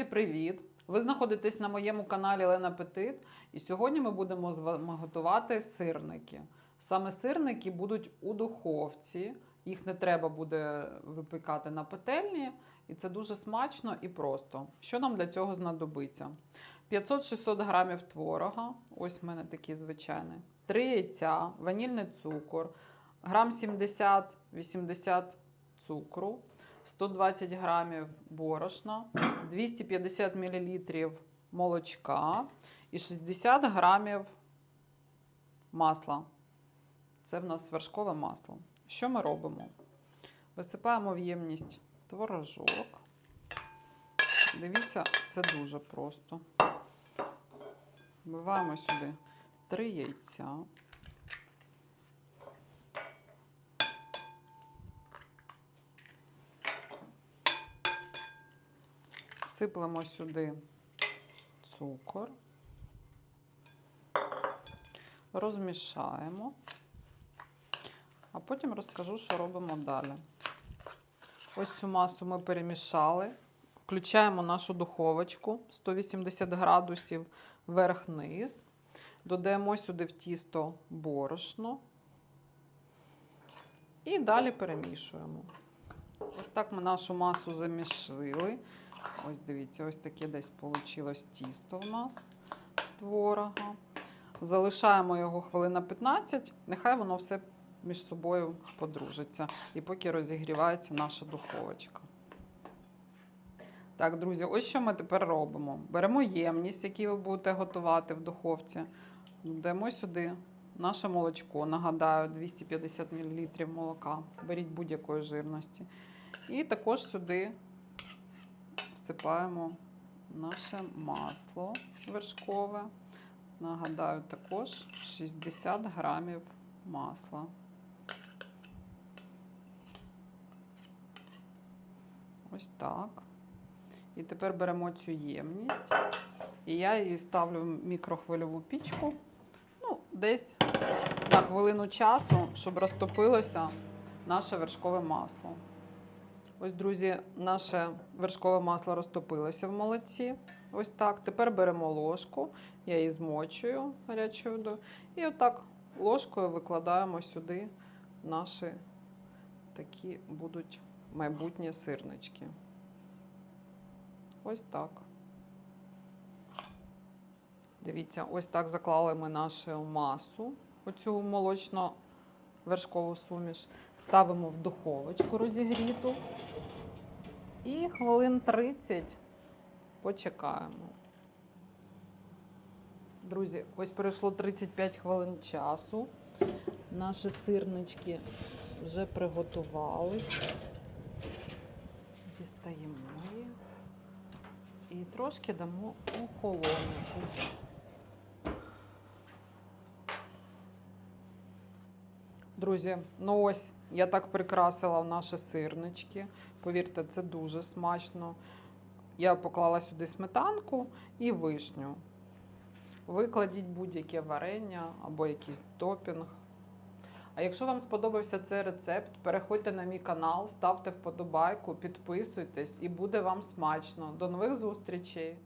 Друзі, привіт! Ви знаходитесь на моєму каналі Лена Петит, і сьогодні ми будемо з вами готувати сирники. Саме сирники будуть у духовці, їх не треба буде випікати на петельні, і це дуже смачно і просто. Що нам для цього знадобиться? 500-600 грамів творога, ось в мене такий звичайний, 3 яйця, ванільний цукор, грам 70-80 цукру, 120 грамів борошна, 250 мл молочка і 60 грамів масла. Це в нас вершкове масло. Що ми робимо? Висипаємо в ємність творожок. Дивіться, це дуже просто. Вбиваємо сюди 3 яйця. Всиплемо сюди цукор, розмішаємо, а потім розкажу, що робимо далі. Ось цю масу ми перемішали, включаємо нашу духовочку 180 градусів вверх-низ, додаємо сюди в тісто борошно і далі перемішуємо. Ось так ми нашу масу замішили. Ось дивіться, ось таке десь вийшло тісто у нас з творога. Залишаємо його хвилина 15, нехай воно все між собою подружиться. І поки розігрівається наша духовочка. Так, друзі, ось що ми тепер робимо. Беремо ємність, яку ви будете готувати в духовці. Додаємо сюди наше молочко. Нагадаю, 250 мл молока. Беріть будь-якої жирності. І також сюди всипаємо наше масло вершкове. Нагадаю, також 60 грамів масла. Ось так. І тепер беремо цю ємність. І я її ставлю в мікрохвильову пічку. Ну, десь на хвилину часу, щоб розтопилося наше вершкове масло. Ось, друзі, наше вершкове масло розтопилося в молоці. Ось так. Тепер беремо ложку, я її змочую гарячою водою. І отак ложкою викладаємо сюди наші такі будуть майбутні сирнички. Ось так. Дивіться, ось так заклали ми нашу масу, оцю молочно вершкову суміш. Ставимо в духовочку розігріту. І хвилин 30 почекаємо. Друзі, ось пройшло 35 хвилин часу. Наші сирнички вже приготувались. Дістаємо їх. І трошки дамо охолонути. Друзі, ну ось я так прикрасила наші сирнички. Повірте, це дуже смачно. Я поклала сюди сметанку і вишню. Викладіть будь-яке варення або якийсь топінг. А якщо вам сподобався цей рецепт, переходьте на мій канал, ставте вподобайку, підписуйтесь і буде вам смачно. До нових зустрічей!